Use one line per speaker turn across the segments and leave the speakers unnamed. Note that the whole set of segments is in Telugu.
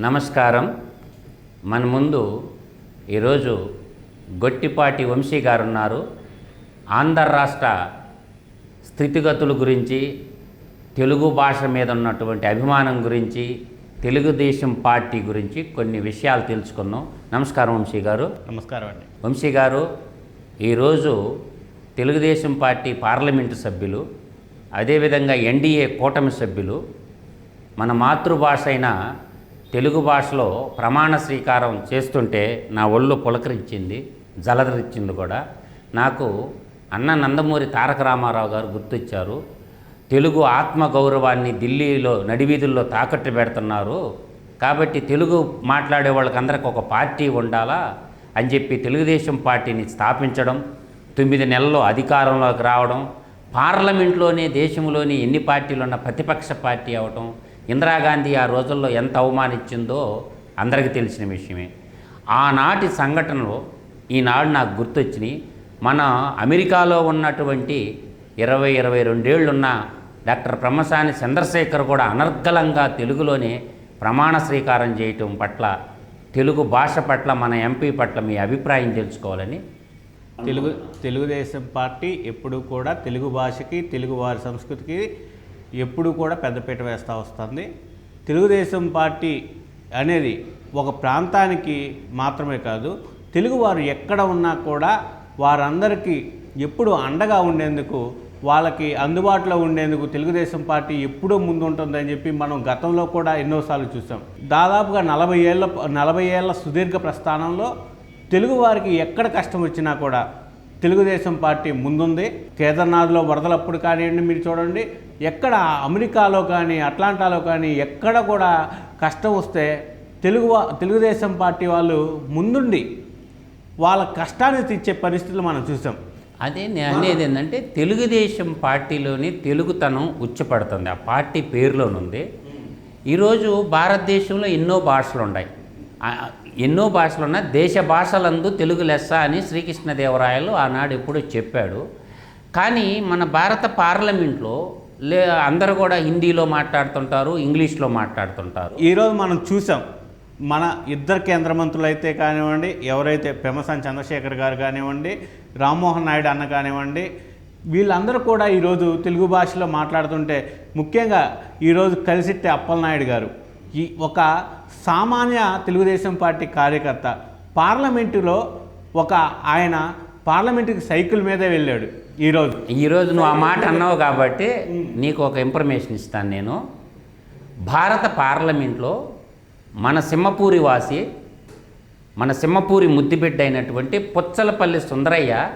నమస్కారం. మన ముందు ఈరోజు గొట్టిపాటి వంశీ గారు ఉన్నారు ఆంధ్ర రాష్ట్ర స్థితిగతుల గురించి తెలుగు భాష మీద ఉన్నటువంటి అభిమానం గురించి తెలుగుదేశం పార్టీ గురించి కొన్ని విషయాలు తెలుసుకుందాం నమస్కారం వంశీ గారు.
నమస్కారం అండి.
వంశీ గారు ఈరోజు తెలుగుదేశం పార్టీ పార్లమెంటు సభ్యులు అదేవిధంగా ఎన్డీఏ కూటమి సభ్యులు మన మాతృభాష అయిన తెలుగు భాషలో ప్రమాణ స్వీకారం చేస్తుంటే నా ఒళ్ళు పులకరించింది జలదరిచ్చింది కూడా. నాకు అన్న నందమూరి తారక రామారావు గారు గుర్తొచ్చారు. తెలుగు ఆత్మ గౌరవాన్ని ఢిల్లీలో నడివీధుల్లో తాకట్టు పెడుతున్నారు. కాబట్టి తెలుగు మాట్లాడే వాళ్ళకి అందరికి ఒక పార్టీ ఉండాలా అని చెప్పి తెలుగుదేశం పార్టీని స్థాపించడం తొమ్మిది నెలల్లో అధికారంలోకి రావడం పార్లమెంట్లోనే దేశంలోని ఎన్ని పార్టీలు ఉన్న ప్రతిపక్ష పార్టీ అవటం ఇందిరాగాంధీ ఆ రోజుల్లో ఎంత అవమానించిందో అందరికీ తెలిసిన విషయమే. ఆనాటి సంఘటనలు ఈనాడు నాకు గుర్తొచ్చినాయి. మన అమెరికాలో ఉన్నటువంటి ఇరవై ఇరవై రెండేళ్ళున్న డాక్టర్ బ్రహ్మసాని చంద్రశేఖర్ కూడా అనర్గళంగా తెలుగులోనే ప్రమాణ స్వీకారం చేయటం పట్ల తెలుగు భాష పట్ల మన ఎంపీ పట్ల మీ అభిప్రాయం తెలుసుకోవాలని.
తెలుగు తెలుగుదేశం పార్టీ ఎప్పుడు కూడా తెలుగు భాషకి తెలుగు వారి సంస్కృతికి ఎప్పుడు కూడా పెద్దపీట వేస్తూ వస్తుంది. తెలుగుదేశం పార్టీ అనేది ఒక ప్రాంతానికి మాత్రమే కాదు తెలుగువారు ఎక్కడ ఉన్నా కూడా వారందరికీ ఎప్పుడు అండగా ఉండేందుకు వాళ్ళకి అందుబాటులో ఉండేందుకు తెలుగుదేశం పార్టీ ఎప్పుడూ ముందుంటుందని చెప్పి మనం గతంలో కూడా ఎన్నోసార్లు చూసాం. దాదాపుగా నలభై ఏళ్ళ నలభై ఏళ్ళ సుదీర్ఘ ప్రస్థానంలో తెలుగువారికి ఎక్కడ కష్టం వచ్చినా కూడా తెలుగుదేశం పార్టీ ముందుంది. కేదార్నాథ్లో వరదలప్పుడు కానివ్వండి మీరు చూడండి. ఎక్కడ అమెరికాలో కానీ అట్లాంటాలో కానీ ఎక్కడ కూడా కష్టం వస్తే తెలుగు తెలుగుదేశం పార్టీ వాళ్ళు ముందుండి వాళ్ళ కష్టాన్ని తెచ్చే పరిస్థితులు మనం చూసాం.
అదే నేను అనేది ఏంటంటే తెలుగుదేశం పార్టీలోని తెలుగుతనం ఉచ్చపడుతుంది. ఆ పార్టీ పేరులోనుంది. ఈరోజు భారతదేశంలో ఎన్నో భాషలు ఉన్నాయి ఎన్నో భాషలు ఉన్న దేశ భాషలందు తెలుగు లెస్స అని శ్రీకృష్ణదేవరాయలు ఆనాడు ఎప్పుడు చెప్పాడు. కానీ మన భారత పార్లమెంట్లో లే అందరూ కూడా హిందీలో మాట్లాడుతుంటారు ఇంగ్లీష్లో మాట్లాడుతుంటారు.
ఈరోజు మనం చూసాం మన ఇద్దరు కేంద్ర మంత్రులు అయితే కానివ్వండి ఎవరైతే పెమసాని చంద్రశేఖర్ గారు కానివ్వండి రామ్మోహన్ నాయుడు అన్న కానివ్వండి వీళ్ళందరూ కూడా ఈరోజు తెలుగు భాషలో మాట్లాడుతుంటే ముఖ్యంగా ఈరోజు కలిసిట్టే అప్పలనాయుడు గారు. ఈ ఒక సామాన్య తెలుగుదేశం పార్టీ కార్యకర్త పార్లమెంటులో ఒక ఆయన పార్లమెంటుకి సైకిల్ మీదే వెళ్ళాడు ఈరోజు.
ఈరోజు నువ్వు ఆ మాట అన్నావు కాబట్టి నీకు ఒక ఇన్ఫర్మేషన్ ఇస్తాను నేను. భారత పార్లమెంట్లో మన సింహపూరి వాసి మన సింహపూరి ముద్దుబిడ్డ అయినటువంటి పుచ్చలపల్లి సుందరయ్య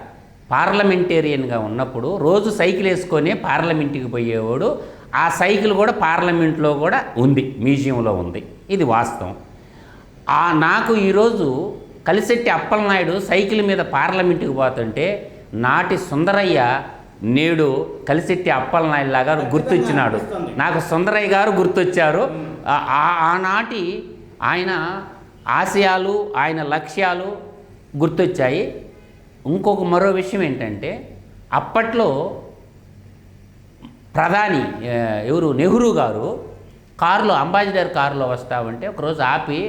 పార్లమెంటేరియన్గా ఉన్నప్పుడు రోజు సైకిల్ వేసుకొని పార్లమెంట్కి పోయేవాడు. ఆ సైకిల్ కూడా పార్లమెంట్లో కూడా ఉంది మ్యూజియంలో ఉంది. ఇది వాస్తవం. ఆ నాకు ఈరోజు కలిసెట్టి అప్పలనాయుడు సైకిల్ మీద పార్లమెంటుకి పోతుంటే నాటి సుందరయ్య నేడు కలిసెట్టి అప్పలనాయుడు లాగా గుర్తొచ్చినాడు. నాకు సుందరయ్య గారు గుర్తొచ్చారు. ఆ- ఆనాటి ఆయన ఆశయాలు ఆయన లక్ష్యాలు గుర్తొచ్చాయి. ఇంకొక మరో విషయం ఏంటంటే అప్పట్లో ప్రధాని ఎవరు? నెహ్రూ గారు కారులో అంబాసిడర్ కారులో వస్తావంటే ఒకరోజు ఆపి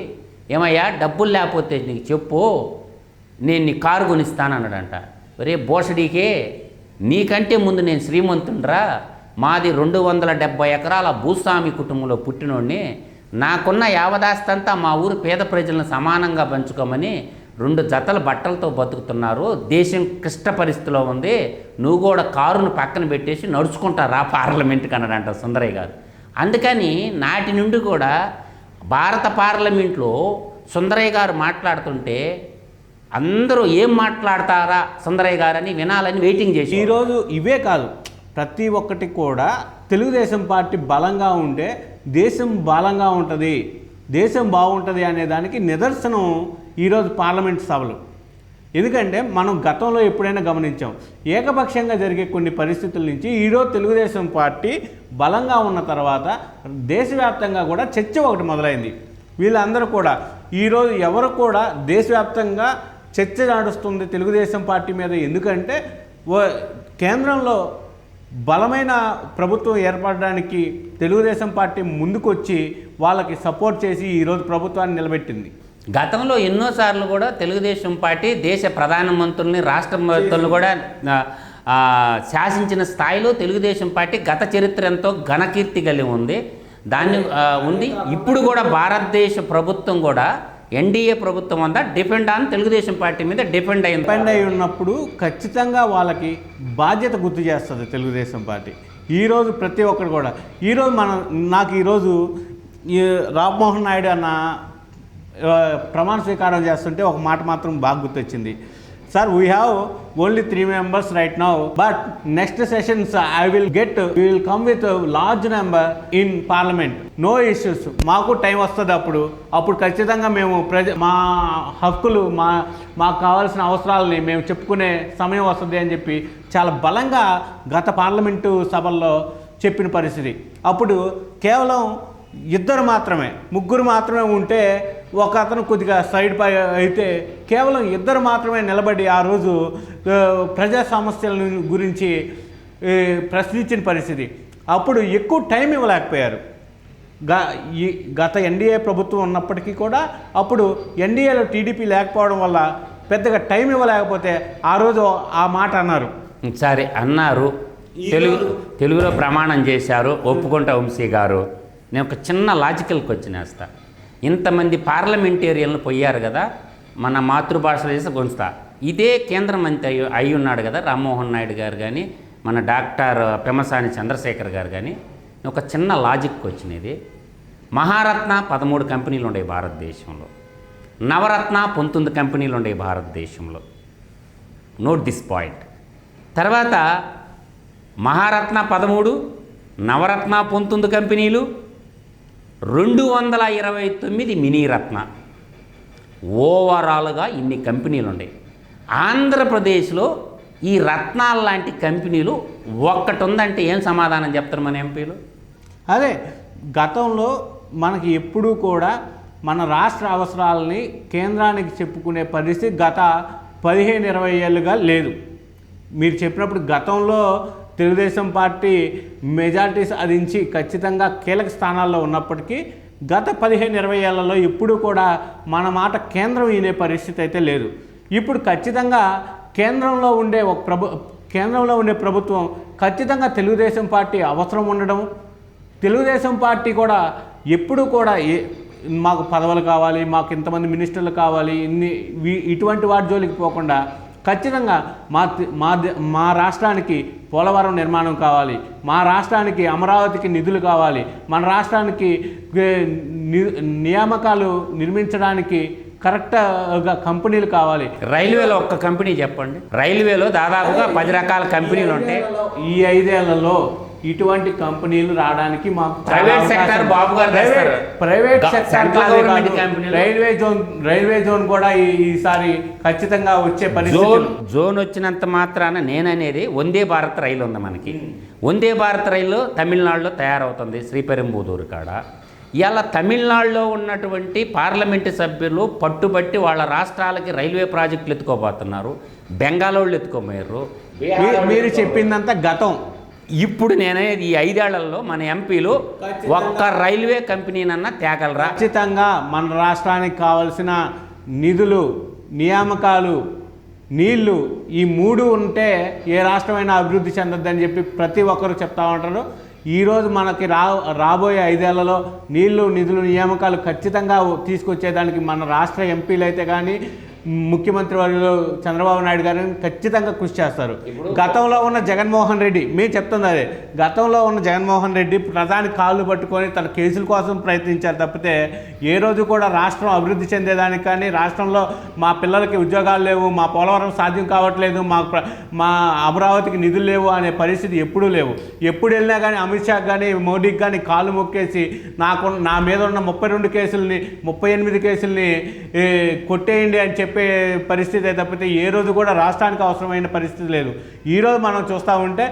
ఏమయ్యా డబ్బులు లేకపోతే నీకు చెప్పు నేను నీ కారు కొనిస్తాను అన్నాడంట ఒరే బోసడీకే నీకంటే ముందు నేను శ్రీమంతుండ్రా మాది రెండు వందల డెబ్బై ఎకరాల భూస్వామి కుటుంబంలో పుట్టినోడిని నాకున్న యావదాస్తంతా మా ఊరు పేద ప్రజలను సమానంగా పంచుకోమని రెండు జతల బట్టలతో బతుకుతున్నారు. దేశం క్లిష్ట పరిస్థితిలో ఉంది. నువ్వు కూడా కారును పక్కన పెట్టేసి నడుచుకుంటా రా పార్లమెంట్కి అన్నాడంట సుందరయ్య గారు. అందుకని నాటి నుండి కూడా భారత పార్లమెంట్లో సుందరయ్య గారు మాట్లాడుతుంటే అందరూ ఏం మాట్లాడతారా సుందరయ్య గారని వినాలని వెయిటింగ్ చేసి
ఈరోజు ఇవే కాదు ప్రతి ఒక్కటి కూడా తెలుగుదేశం పార్టీ బలంగా ఉంటే దేశం బలంగా ఉంటుంది. దేశం బాగుంటుంది అనే దానికి నిదర్శనం ఈరోజు పార్లమెంట్ సభలు. ఎందుకంటే మనం గతంలో ఎప్పుడైనా గమనించాం ఏకపక్షంగా జరిగే కొన్ని పరిస్థితుల నుంచి ఈరోజు తెలుగుదేశం పార్టీ బలంగా ఉన్న తర్వాత దేశవ్యాప్తంగా కూడా చర్చ ఒకటి మొదలైంది. వీళ్ళందరూ కూడా ఈరోజు ఎవరు కూడా దేశవ్యాప్తంగా చర్చ నడుస్తుంది తెలుగుదేశం పార్టీ మీద? ఎందుకంటే కేంద్రంలో బలమైన ప్రభుత్వం ఏర్పడడానికి తెలుగుదేశం పార్టీ ముందుకొచ్చి వాళ్ళకి సపోర్ట్ చేసి ఈరోజు ప్రభుత్వాన్ని నిలబెట్టింది.
గతంలో ఎన్నోసార్లు కూడా తెలుగుదేశం పార్టీ దేశ ప్రధానమంత్రుల్ని రాష్ట్ర మంత్రులను కూడా శాసించిన స్థాయిలో తెలుగుదేశం పార్టీ గత చరిత్ర ఎంతో ఘనకీర్తి కలిగి ఉంది. దాన్ని ఉంది. ఇప్పుడు కూడా భారతదేశ ప్రభుత్వం కూడా ఎన్డీఏ ప్రభుత్వం అంతా డిపెండ్ ఆన్ తెలుగుదేశం పార్టీ మీద డిపెండ్ అయింది
డిపెండ్ అయి ఉన్నప్పుడు ఖచ్చితంగా వాళ్ళకి బాధ్యత గుర్తు చేస్తుంది తెలుగుదేశం పార్టీ. ఈరోజు ప్రతి ఒక్కరు కూడా. ఈరోజు మనం నాకు ఈరోజు ఈ రామ్మోహన్ నాయుడు అన్న ప్రమాణ స్వీకారం చేస్తుంటే ఒక మాట మాత్రం బాగా గుర్తొచ్చింది. Sir we have only three members right now but next sessions I will get will come with large number in parliament no issues మాకు టైం వస్తుంది అప్పుడు. అప్పుడు ఖచ్చితంగా మేము ప్రజ మా హక్కులు మా మాకు కావాల్సిన అవసరాలని మేము చెప్పుకునే సమయం వస్తుంది అని చెప్పి చాలా బలంగా గత పార్లమెంటు సభల్లో చెప్పిన పరిస్థితి. అప్పుడు కేవలం ఇద్దరు మాత్రమే. ముగ్గురు మాత్రమే ఉంటే ఒక అతను కొద్దిగా సైడ్ పై అయితే కేవలం ఇద్దరు మాత్రమే నిలబడి ఆ రోజు ప్రజా సమస్యల గురించి ప్రశ్నించిన పరిస్థితి. అప్పుడు ఎక్కువ టైం ఇవ్వలేకపోయారు. గ ఈ గత ఎన్డీఏ ప్రభుత్వం ఉన్నప్పటికీ కూడా అప్పుడు ఎన్డీఏలో టీడీపీ లేకపోవడం వల్ల పెద్దగా టైం ఇవ్వలేకపోతే ఆ రోజు ఆ మాట అన్నారు.
సరే అన్నారు. తెలుగు తెలుగులో ప్రమాణం చేశారు. ఒప్పుకుంటా వంశీ గారు. నేను ఒక చిన్న లాజికల్కి వచ్చినేస్తా ఇంతమంది పార్లమెంటేరియన్లు పోయారు కదా మన మాతృభాష చేసి కొంచుతా ఇదే కేంద్ర మంత్రి అయి అయి ఉన్నాడు కదా రామ్మోహన్ నాయుడు గారు కానీ మన డాక్టర్ పెమసాని చంద్రశేఖర్ గారు కానీ ఒక చిన్న లాజిక్ వచ్చినది మహారత్న పదమూడు కంపెనీలు ఉన్నాయి భారతదేశంలో. నవరత్న పంతొమ్మిది కంపెనీలు ఉన్నాయి భారతదేశంలో. నోట్ దిస్ పాయింట్ తర్వాత మహారత్న పదమూడు నవరత్న పంతొమ్మిది కంపెనీలు రెండు వందల ఇరవై తొమ్మిది మినీ రత్న ఓవరాల్గా ఇన్ని కంపెనీలు ఉన్నాయి ఆంధ్రప్రదేశ్లో ఈ రత్నాల లాంటి కంపెనీలు ఒక్కటి ఉందంటే ఏం సమాధానం చెప్తారు మన ఎంపీలు?
అదే గతంలో మనకి ఎప్పుడూ కూడా మన రాష్ట్ర అవసరాలని కేంద్రానికి చెప్పుకునే పరిస్థితి గత పదిహేను ఇరవై ఏళ్ళుగా లేదు. మీరు చెప్పినప్పుడు గతంలో తెలుగుదేశం పార్టీ మెజార్టీ సాధించి ఖచ్చితంగా కీలక స్థానాల్లో ఉన్నప్పటికీ గత పదిహేను ఇరవై ఏళ్ళలో ఎప్పుడూ కూడా మన మాట కేంద్రం వినే పరిస్థితి అయితే లేదు. ఇప్పుడు ఖచ్చితంగా కేంద్రంలో ఉండే ఒక ప్రభు కేంద్రంలో ఉండే ప్రభుత్వం ఖచ్చితంగా తెలుగుదేశం పార్టీ అవసరం ఉండడం తెలుగుదేశం పార్టీ కూడా ఎప్పుడు కూడా ఏ మాకు పదవులు కావాలి మాకు ఇంతమంది మినిస్టర్లు కావాలి ఇన్ని ఇటువంటి వాటి జోలికి పోకుండా ఖచ్చితంగా మా మా మా రాష్ట్రానికి పోలవరం నిర్మాణం కావాలి. మా రాష్ట్రానికి అమరావతికి నిధులు కావాలి. మన రాష్ట్రానికి నియామకాలు నిర్మించడానికి కరెక్ట్గా కంపెనీలు కావాలి.
రైల్వేలో ఒక్క కంపెనీ చెప్పండి. రైల్వేలో దాదాపుగా పది రకాల కంపెనీలు ఉంటాయి.
ఈ ఐదేళ్ళలో ఇటువంటి కంపెనీలు రావడానికి మాకు
ప్రైవేట్ సెక్టార్ బాబు గారు
private- sector. Railway zone railway zone కూడా ఈసారి ఖచ్చితంగా వచ్చే పరిస్థితి
జోన్ వచ్చినంత మాత్రాన నేననేది వందే భారత్ రైలు ఉంది మనకి. వందే భారత్ రైలు తమిళనాడులో తయారవుతుంది శ్రీపెరంబూదూరు కాడ. ఇలా తమిళనాడులో ఉన్నటువంటి పార్లమెంటు సభ్యులు పట్టుబట్టి వాళ్ళ రాష్ట్రాలకి రైల్వే ప్రాజెక్టులు ఎత్తుకోబోతున్నారు. బెంగాలోళ్ళు ఎత్తుకోబోయారు
మీరు చెప్పిందంతా గతం.
ఇప్పుడు నేనేది ఈ ఐదేళ్ళలో మన ఎంపీలు ఒక్క రైల్వే కంపెనీనన్నా తేగలరా?
ఖచ్చితంగా మన రాష్ట్రానికి కావలసిన నిధులు నియామకాలు నీళ్ళు ఈ మూడు ఉంటే ఏ రాష్ట్రమైనా అభివృద్ధి చెందొద్దని చెప్పి ప్రతి ఒక్కరు చెప్తా ఉంటారు. ఈరోజు మనకి రా రాబోయే ఐదేళ్ళలో నీళ్ళు నిధులు నియామకాలు ఖచ్చితంగా తీసుకొచ్చేదానికి మన రాష్ట్ర ఎంపీలు అయితే కానీ ముఖ్యమంత్రి వర్యులు చంద్రబాబు నాయుడు గారిని ఖచ్చితంగా కృషి చేస్తారు. గతంలో ఉన్న జగన్మోహన్ రెడ్డి మేము చెప్తుంది అదే గతంలో ఉన్న జగన్మోహన్ రెడ్డి ప్రధాని కాళ్ళు పట్టుకొని తన కేసుల కోసం ప్రయత్నించారు తప్పితే ఏ రోజు కూడా రాష్ట్రం అభివృద్ధి చెందేదానికి కానీ రాష్ట్రంలో మా పిల్లలకి ఉద్యోగాలు లేవు మా పోలవరం సాధ్యం కావట్లేదు మా ప్ర- మా అమరావతికి నిధులు లేవు అనే పరిస్థితి ఎప్పుడూ లేవు. ఎప్పుడు వెళ్ళినా కానీ అమిత్ షాకి కానీ మోడీకి కానీ కాళ్ళు మొక్కేసి నాకు నా మీద ఉన్న ముప్పై రెండు కేసుల్ని ముప్పై ఎనిమిది కేసుల్ని కొట్టేయండి అని చెప్పే పరిస్థితి తప్పితే ఏ రోజు కూడా రాష్ట్రానికి అవసరమైన పరిస్థితి లేదు. ఈరోజు మనం చూస్తూ ఉంటే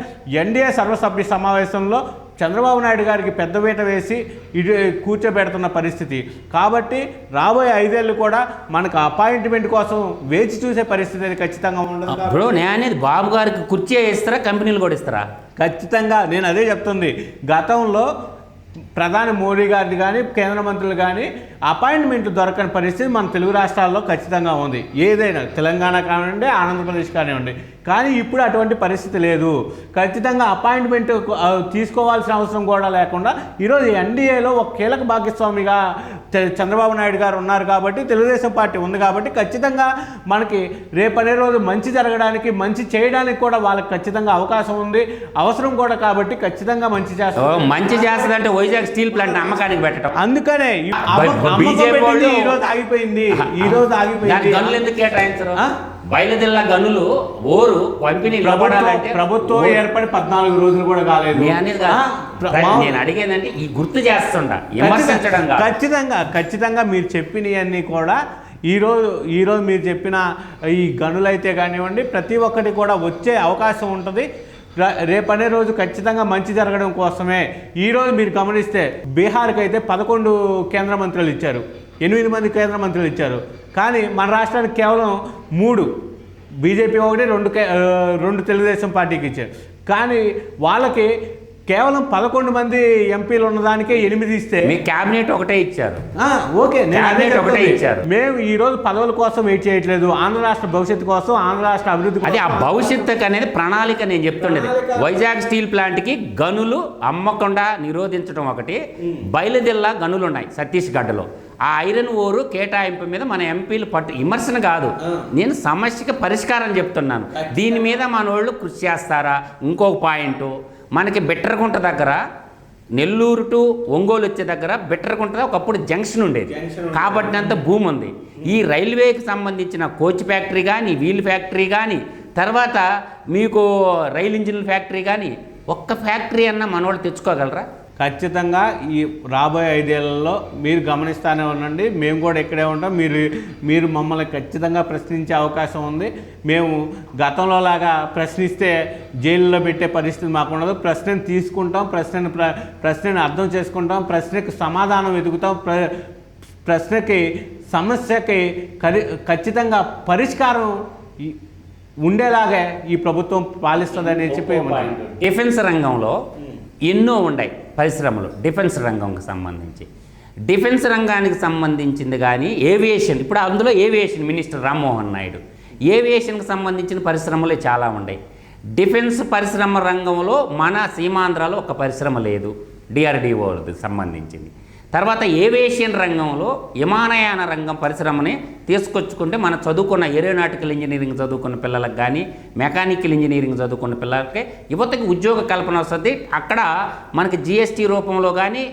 ఎన్డీఏ సర్వసభ్య సమావేశంలో చంద్రబాబు నాయుడు గారికి పెద్దపీట వేసి ఇటు కూర్చోబెడుతున్న పరిస్థితి. కాబట్టి రాబోయే ఐదేళ్ళు కూడా మనకు అపాయింట్మెంట్ కోసం వేచి చూసే పరిస్థితి అనేది ఖచ్చితంగా ఉండదు
నేను అనేది బాబు గారికి కుర్చీ ఇస్తారా కంపెనీలు కూడా ఇస్తారా?
ఖచ్చితంగా నేను అదే చెప్తుంది. గతంలో ప్రధాని మోడీ గారిని కానీ కేంద్ర మంత్రులు కానీ అపాయింట్మెంట్ దొరకని పరిస్థితి మన తెలుగు రాష్ట్రాల్లో ఖచ్చితంగా ఉంది. ఏదైనా తెలంగాణ కానివ్వండి ఆంధ్రప్రదేశ్ కానివ్వండి. కానీ ఇప్పుడు అటువంటి పరిస్థితి లేదు. ఖచ్చితంగా అపాయింట్మెంట్ తీసుకోవాల్సిన అవసరం కూడా లేకుండా ఈరోజు ఎన్డీఏలో ఒక కీలక భాగస్వామిగా చ- చంద్రబాబు నాయుడు గారు ఉన్నారు కాబట్టి తెలుగుదేశం పార్టీ ఉంది కాబట్టి ఖచ్చితంగా మనకి రేపనే రోజు మంచి జరగడానికి మంచి చేయడానికి కూడా వాళ్ళకి ఖచ్చితంగా అవకాశం ఉంది. అవసరం కూడా కాబట్టి ఖచ్చితంగా మంచి చేస్తారు
మంచి చేస్తుందంటే వైజాగ్ స్టీల్ ప్లాంట్ అమ్మకానికి పెట్టడం.
అందుకనే
బీజేపీ వాళ్ళు-
ఈ రోజు ఆగిపోయింది ఈ రోజు ఆగిపోయింది.
గనులు ఎందుకు కేటాయించరు? బయలుదేరిన గనులు ఓరు కంపెనీ
ప్రభుత్వం ఏర్పడి పద్నాలుగు రోజులు కూడా కాలేదు.
నేను అనేది అడిగేదంటే ఈ గుర్తు చేస్తుండ విమర్శించడం
ఖచ్చితంగా ఖచ్చితంగా మీరు చెప్పినవన్నీ కూడా ఈరోజు ఈరోజు మీరు చెప్పిన ఈ గనులైతే కానివ్వండి ప్రతి ఒక్కటి కూడా వచ్చే అవకాశం ఉంటుంది. రేపనే రోజు ఖచ్చితంగా మంచి జరగడం కోసమే. ఈరోజు మీరు గమనిస్తే బీహార్కి అయితే పదకొండు కేంద్ర మంత్రులు ఇచ్చారు. ఎనిమిది మంది కేంద్ర మంత్రులు ఇచ్చారు. కానీ మన రాష్ట్రానికి కేవలం మూడు. బీజేపీ ఒకటి రెండు కే- రెండు తెలుగుదేశం పార్టీకి ఇచ్చారు. కానీ వాళ్ళకి కేవలం పదకొండు మంది ఎంపీలు ఉన్నదానికే ఎనిమిది ఇస్తే.
మీ క్యాబినెట్ ఒకటే ఇచ్చారు.
ఓకే
క్యాబినెట్ ఒకటే. ఇచ్చారు.
మేము ఈ రోజు పదవుల కోసం వెయిట్ చేయట్లేదు. ఆంధ్ర రాష్ట్ర భవిష్యత్తు కోసం ఆంధ్ర రాష్ట్ర అభివృద్ధి
అది ఆ భవిష్యత్తు అనేది ప్రణాళిక నేను చెప్తుండేది. వైజాగ్ స్టీల్ ప్లాంట్కి గనులు అమ్మకుండా నిరోధించడం ఒకటి బయలుదేల్లా గనులు ఉన్నాయి ఛత్తీస్గఢ్లో ఆ ఐరన్ ఓరు కేటాయింపు మీద మన ఎంపీలు పట్టు విమర్శన కాదు. నేను సమస్యకి పరిష్కారం చెప్తున్నాను. దీని మీద మన వాళ్ళు కృషి చేస్తారా? ఇంకొక పాయింట్ మనకి బిట్టరగుంట దగ్గర నెల్లూరు టు ఒంగోలు వచ్చే దగ్గర బిట్టరగుంట ఒకప్పుడు జంక్షన్ ఉండేది. కాబట్టి అంత భూమి ఉంది. ఈ రైల్వేకి సంబంధించిన కోచ్ ఫ్యాక్టరీ కానీ వీల్ ఫ్యాక్టరీ కానీ తర్వాత మీకు రైల్ ఇంజిన్ ఫ్యాక్టరీ కానీ ఒక్క ఫ్యాక్టరీ అన్న మనోళ్ళు తెచ్చుకోగలరా?
ఖచ్చితంగా ఈ రాబోయే ఐదేళ్ళలో మీరు గమనిస్తానే ఉండండి. మేము కూడా ఇక్కడే ఉంటాం. మీరు మీరు మమ్మల్ని ఖచ్చితంగా ప్రశ్నించే అవకాశం ఉంది. మేము గతంలో లాగా ప్రశ్నిస్తే జైల్లో పెట్టే పరిస్థితి మాకు ఉండదు. ప్రశ్నను తీసుకుంటాం. ప్రశ్నను ప్ర ప్రశ్నను అర్థం చేసుకుంటాం. ప్రశ్నకు సమాధానం వెతుకుతాం. ప్ర ప్రశ్నకి సమస్యకి ఖచ్చితంగా పరిష్కారం ఉండేలాగే ఈ ప్రభుత్వం పాలిస్తుందని చెప్పి
డిఫెన్స్ రంగంలో ఎన్నో ఉన్నాయి పరిశ్రమలు డిఫెన్స్ రంగంకి సంబంధించి. డిఫెన్స్ రంగానికి సంబంధించింది కానీ ఏవియేషన్ ఇప్పుడు అందులో ఏవియేషన్ మినిస్టర్ రామ్మోహన్ నాయుడు. ఏవియేషన్కి సంబంధించిన పరిశ్రమలు చాలా ఉన్నాయి డిఫెన్స్ పరిశ్రమ రంగంలో మన సీమాంధ్రలో ఒక పరిశ్రమ లేదు డిఆర్డిఓకి సంబంధించింది. తర్వాత ఏవియేషన్ రంగంలో విమానయాన రంగం పరిశ్రమని తీసుకొచ్చుకుంటే మన చదువుకున్న ఏరోనాటికల్ ఇంజనీరింగ్ చదువుకున్న పిల్లలకు కానీ మెకానికల్ ఇంజనీరింగ్ చదువుకున్న పిల్లలకి యువతకి ఉద్యోగ కల్పన వస్తుంది. అక్కడ మనకి జిఎస్టీ రూపంలో కానీ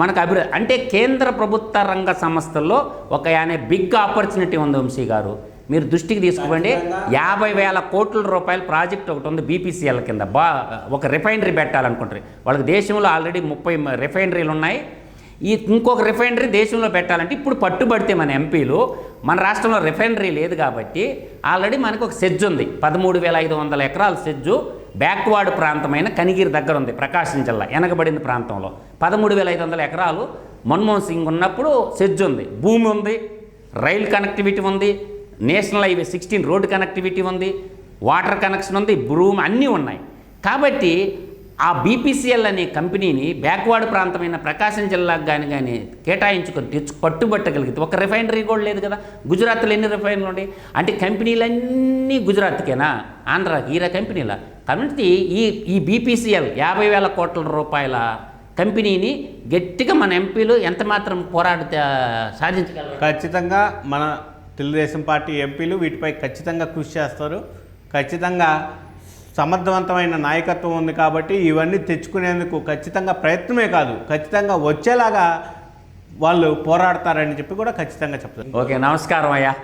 మనకు అభివృద్ధి అంటే కేంద్ర ప్రభుత్వ రంగ సంస్థల్లో ఒక అనే బిగ్ ఆపర్చునిటీ ఉంది వంశీ గారు. మీరు దృష్టికి తీసుకుపోండి. యాభై వేల కోట్ల రూపాయల ప్రాజెక్ట్ ఒకటి ఉంది బీపీసీఎల్ కింద. బా ఒక రిఫైనరీ పెట్టాలనుకుంటారు. వాళ్ళకి దేశంలో ఆల్రెడీ ముప్పై రిఫైనరీలు ఉన్నాయి. ఈ ఇంకొక రిఫైనరీ దేశంలో పెట్టాలంటే ఇప్పుడు పట్టుబడితే మన ఎంపీలు మన రాష్ట్రంలో రిఫైనరీ లేదు కాబట్టి ఆల్రెడీ మనకు ఒక సెజ్ ఉంది. పదమూడు వేల ఐదు వందల ఎకరాల సెజ్జు బ్యాక్వర్డ్ ప్రాంతమైన కనిగిరి దగ్గర ఉంది ప్రకాశం జిల్లా వెనకబడిన ప్రాంతంలో. పదమూడు వేల ఐదు వందల ఎకరాలు మన్మోహన్ సింగ్ ఉన్నప్పుడు సెజ్ ఉంది. భూమి ఉంది రైల్ కనెక్టివిటీ ఉంది national highway sixteen road connectivity ఉంది వాటర్ కనెక్షన్ ఉంది భూమి అన్నీ ఉన్నాయి. కాబట్టి ఆ బీపీసీఎల్ అనే కంపెనీని బ్యాక్వర్డ్ ప్రాంతమైన ప్రకాశం జిల్లాకు కానీ కానీ కేటాయించుకొని తెచ్చు పట్టుబట్టగలిగితే ఒక రిఫైనరీ కూడా లేదు కదా. గుజరాత్లో ఎన్ని రిఫైనరీలు ఉన్నాయి? అంటే కంపెనీలన్నీ గుజరాత్కేనా? ఆంధ్రాకి ఈ కంపెనీల? కాబట్టి ఈ ఈ బీపీసీఎల్ యాభై వేల కోట్ల రూపాయల కంపెనీని గట్టిగా మన ఎంపీలు ఎంత మాత్రం పోరాడితే సాధించగలరు?
ఖచ్చితంగా మన తెలుగుదేశం పార్టీ ఎంపీలు వీటిపై ఖచ్చితంగా కృషి చేస్తారు. ఖచ్చితంగా సమర్థవంతమైన నాయకత్వం ఉంది కాబట్టి ఇవన్నీ తెచ్చుకునేందుకు ఖచ్చితంగా ప్రయత్నమే కాదు ఖచ్చితంగా వచ్చేలాగా వాళ్ళు పోరాడతారని చెప్పి కూడా ఖచ్చితంగా చెప్తారు
ఓకే నమస్కారం అయ్యా.